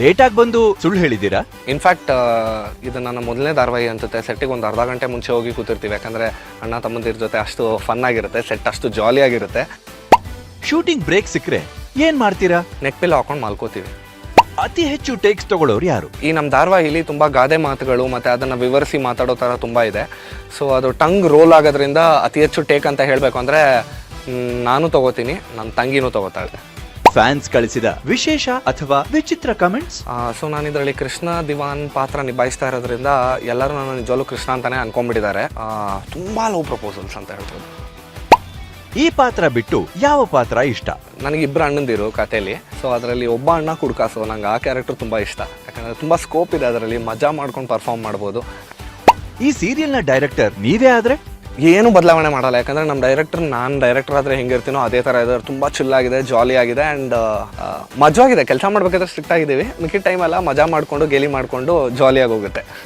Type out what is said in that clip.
Late ಆಗಿ ಬಂದು ಸುಳ್ಳು ಹೇಳಿದ್ದೀರಾ? ಇನ್ಫ್ಯಾಕ್ಟ್ ಇದು ನನ್ನ ಮೊದಲನೇ ಧಾರಾವಾಹಿ ಅನ್ಸುತ್ತೆ. ಸೆಟ್ಟಿಗೆ ಒಂದು ಅರ್ಧ ಗಂಟೆ ಮುಂಚೆ ಹೋಗಿ ಕೂತಿರ್ತೀವಿ. ಯಾಕಂದರೆ ಅಣ್ಣ ತಮ್ಮಂದಿರ ಜೊತೆ ಅಷ್ಟು ಫನ್ ಆಗಿರುತ್ತೆ. ಸೆಟ್ ಅಷ್ಟು ಜಾಲಿ ಆಗಿರುತ್ತೆ. ಶೂಟಿಂಗ್ ಬ್ರೇಕ್ ಸಿಕ್ಕರೆ ಏನ್ ಮಾಡ್ತೀರಾ? ನೆಕ್ ಪಿಲ್ ಹಾಕೊಂಡು ಮಾಲ್ಕೋತೀವಿ. ಅತಿ ಹೆಚ್ಚು ಟೇಕ್ಸ್ ತಗೊಳ್ಳೋರು ಯಾರು? ಈ ನಮ್ಮ ಧಾರಾವಾಹಿಲಿ ತುಂಬ ಗಾದೆ ಮಾತುಗಳು ಮತ್ತು ಅದನ್ನು ವಿವರಿಸಿ ಮಾತಾಡೋ ಥರ ತುಂಬ ಇದೆ. ಸೊ ಅದು ಟಂಗ್ ರೋಲ್ ಆಗೋದ್ರಿಂದ ಅತಿ ಹೆಚ್ಚು ಟೇಕ್ ಅಂತ ಹೇಳಬೇಕು ಅಂದರೆ ನಾನು ತಗೋತೀನಿ ನನ್ನ ತಂಗಿನೂ ತಗೋತಾಳೆ ಫ್ಯಾನ್ಸ್ ಕಳಿಸಿದ ವಿಶೇಷ ಅಥವಾ ವಿಚಿತ್ರ ಕಮೆಂಟ್ಸ್ ಸೊ ನಾನು ಇದರಲ್ಲಿ ಕೃಷ್ಣ ದಿವಾನ್ ಪಾತ್ರ ನಿಭಾಯಿಸ್ತಾ ಇರೋದ್ರಿಂದ ಎಲ್ಲರೂ ನನ್ನ ನಿಜವಾಗ್ಲೂ ಕೃಷ್ಣ ಅಂತಾನೆ ಅನ್ಕೊಂಡ್ಬಿಟ್ಟಿದ್ದಾರೆ. ತುಂಬಾ ಲವ್ ಪ್ರಪೋಸಲ್ಸ್ ಅಂತ ಹೇಳ್ಬೋದು. ಈ ಪಾತ್ರ ಬಿಟ್ಟು ಯಾವ ಪಾತ್ರ ಇಷ್ಟ? ನನಗೆ ಇಬ್ಬರು ಅಣ್ಣಂದಿರು ಕಥೆಯಲ್ಲಿ ಸೊ ಅದರಲ್ಲಿ ಒಬ್ಬ ಅಣ್ಣ ಕುಡ್ಕಾಸು ನಂಗೆ ಆ ಕ್ಯಾರೆಕ್ಟರ್ ತುಂಬ ಇಷ್ಟ. ಯಾಕಂದರೆ ತುಂಬ ಸ್ಕೋಪ್ ಇದೆ ಅದರಲ್ಲಿ ಮಜಾ ಮಾಡ್ಕೊಂಡು ಪರ್ಫಾರ್ಮ್ ಮಾಡ್ಬೋದು. ಈ ಸೀರಿಯಲ್ನ ನ ಡೈರೆಕ್ಟರ್ ನೀವೇ ಆದ್ರೆ? ಏನು ಬದಲಾವಣೆ ಮಾಡಲ್ಲ. ಯಾಕಂದರೆ ನಮ್ಮ ಡೈರೆಕ್ಟರ್ ನಾನು ಡೈರೆಕ್ಟರ್ ಆದರೆ ಹೆಂಗಿರ್ತೀನೋ ಅದೇ ಥರ ಇದ್ದಾರೆ ತುಂಬ ಚಿಲ್ ಆಗಿದೆ ಜಾಲಿ ಆಗಿದೆ ಆ್ಯಂಡ್ ಮಜವಾಗಿದೆ. ಕೆಲಸ ಮಾಡಬೇಕಾದ್ರೆ ಸ್ಟ್ರಿಕ್ಟ್ ಆಗಿದ್ದೀವಿ. ಮಿಕ್ಕಿದ ಟೈಮೆಲ್ಲ ಮಜಾ ಮಾಡಿಕೊಂಡು, ಗೇಲಿ ಮಾಡಿಕೊಂಡು ಜಾಲಿಯಾಗಿ ಹೋಗುತ್ತೆ.